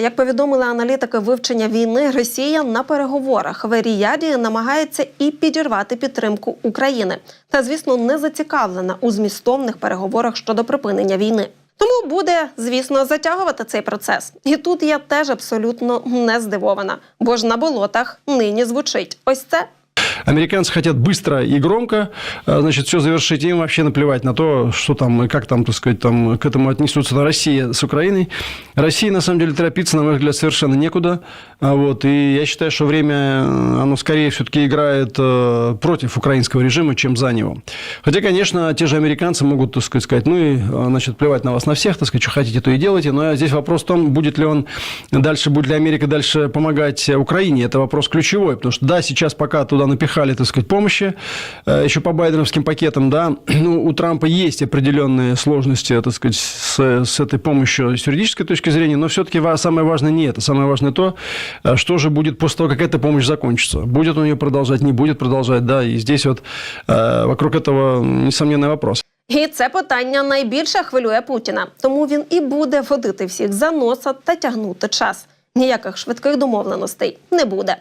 Як повідомили аналітики вивчення війни, Росія на переговорах в Ріяді намагається і підірвати підтримку України, та звісно не зацікавлена у змістовних переговорах щодо припинення війни. Тому буде, звісно, затягувати цей процес. І тут я теж абсолютно не здивована, бо ж на болотах нині звучить ось це. Американцы хотят быстро и громко, э, значит, все завершить. Им вообще наплевать на то, что там, и как там, так сказать, там к этому отнесутся Россия с Украиной. России, на самом деле, торопиться, на мой взгляд, совершенно некуда. А Вот. И я считаю, что время, э, оно скорее все-таки играет э, против украинского режима, чем за него. Хотя, конечно, те же американцы могут, так сказать, сказать, ну и, э, значит, плевать на вас на всех, так сказать, что хотите, то и делайте. Но здесь вопрос в том, будет ли он дальше, будет ли Америка дальше помогать Украине. Это вопрос ключевой, потому что, да, сейчас пока туда напихали, так сказать, помощи, э, еще по байденовским пакетам, да, ну, у Трампа есть определенные сложности, так сказать, с, с этой помощью с юридической точки зрения, но все-таки самое важное не это. Самое важное то, э, что же будет после того, как эта помощь закончится. Будет он ее продолжать, не будет продолжать, да, и здесь вот э, вокруг этого несомненный вопрос. І це питання найбільше хвилює Путіна, тому він і буде водити всіх за носа та тягнути час. Ніяких швидких домовленостей не буде.